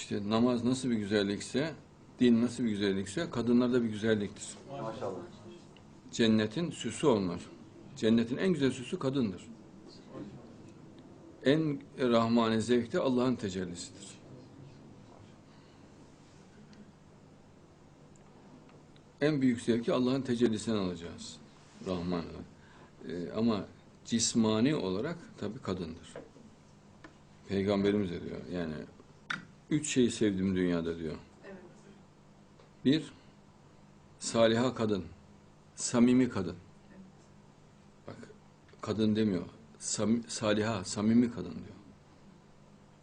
İşte namaz nasıl bir güzellikse, din nasıl bir güzellikse kadınlar da bir güzelliktir. Maşallah. Cennetin süsü onlar. Cennetin en güzel süsü kadındır. En rahmani zevk de Allah'ın tecellisidir. En büyük zevki Allah'ın tecellisinden alacağız. Rahman. Ee, ama cismani olarak tabii kadındır. Peygamberimiz de diyor. Yani üç şeyi sevdim dünyada diyor. Bir, saliha kadın. Samimi kadın. Bak kadın demiyor. Sam, saliha, samimi kadın diyor.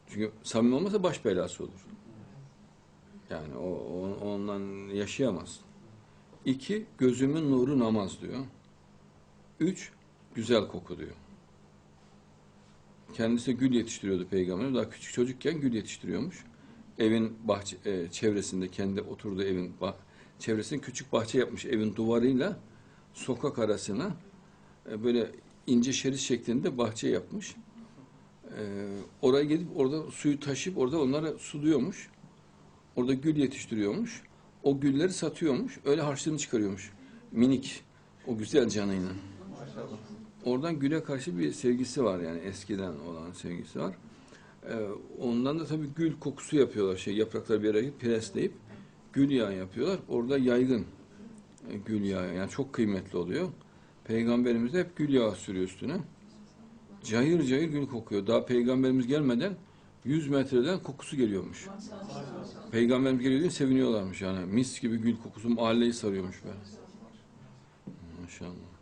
Çünkü samimi olmasa baş belası olur. Yani o, o- ondan yaşayamaz. İki, gözümün nuru namaz diyor. Üç, güzel koku diyor. Kendisi gül yetiştiriyordu peygamber. Daha küçük çocukken gül yetiştiriyormuş. Evin bahçe, e, çevresinde kendi oturduğu evin bah, çevresinde küçük bahçe yapmış evin duvarıyla sokak arasına e, böyle ince şerit şeklinde bahçe yapmış. E, oraya gidip orada suyu taşıyıp orada onlara suluyormuş. Orada gül yetiştiriyormuş. O gülleri satıyormuş. Öyle harçlığını çıkarıyormuş. Minik o güzel canıyla. Maşallah. Oradan güle karşı bir sevgisi var yani eskiden olan sevgisi var. Ee, ondan da tabii gül kokusu yapıyorlar şey yaprakları bir araya presleyip gül yağı yapıyorlar. Orada yaygın e, gül yağı yani çok kıymetli oluyor. Peygamberimiz de hep gül yağı sürüyor üstüne. Cayır cayır gül kokuyor. Daha peygamberimiz gelmeden 100 metreden kokusu geliyormuş. Peygamberimiz geliyor diye seviniyorlarmış yani. Mis gibi gül kokusu mahalleyi sarıyormuş böyle. Maşallah.